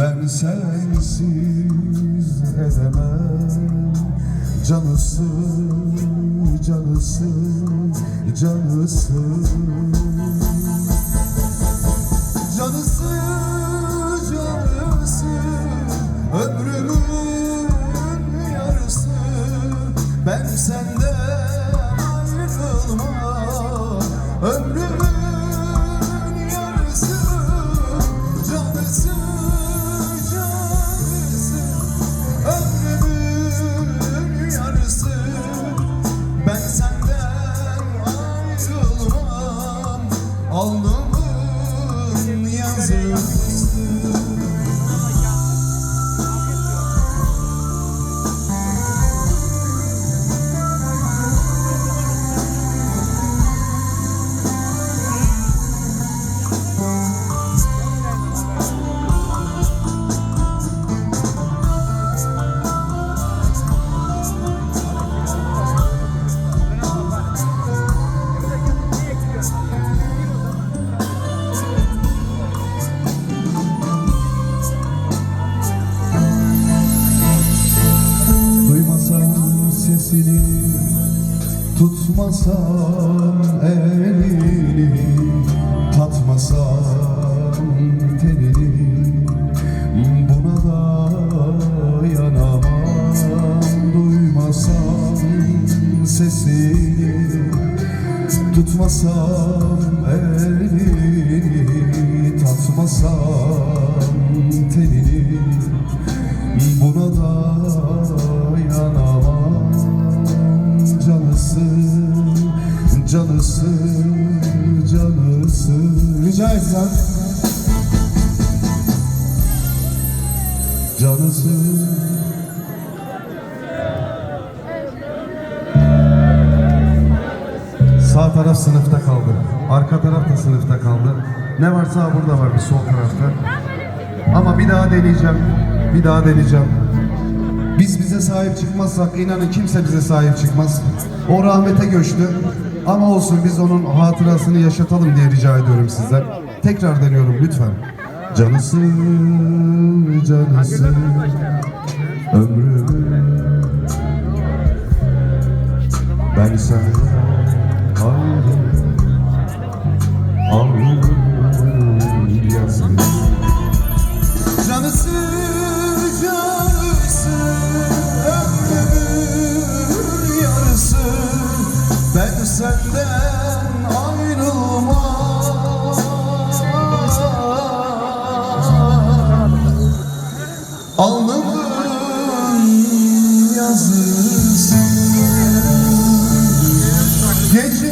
Ben sensiz edemem Canısı, canısı, canısı. Canısı, canısı. Ömrümün Alnımın yazısı Tutmasam elini Tatmasam tenini Buna da yanamam. Duymasam sesini Tutmasam elini Tatmasam tenini canısı, canısı Rica etsem Canısı Sağ taraf sınıfta kaldı. Arka taraf da sınıfta kaldı. Ne varsa burada var bir sol tarafta. Ama bir daha deneyeceğim. Bir daha deneyeceğim. Biz bize sahip çıkmazsak inanın kimse bize sahip çıkmaz. O rahmete göçtü. Ama olsun biz onun hatırasını yaşatalım diye rica ediyorum sizden. Tekrar deniyorum lütfen. Canısı, canısı, ömrümü ben senden aldım, aldım. Canısı, canısı, Ben senden